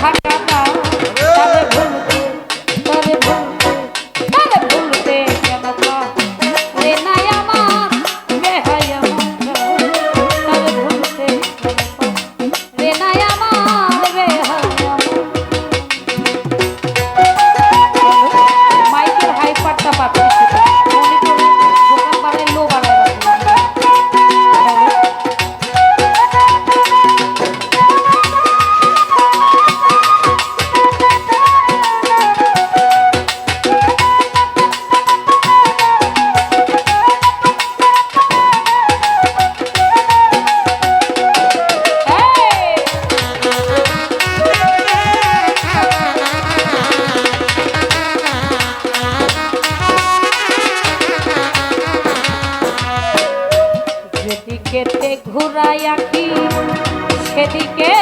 থাকা যেদিকেতে ঘুরাই আঁকি সেদিকে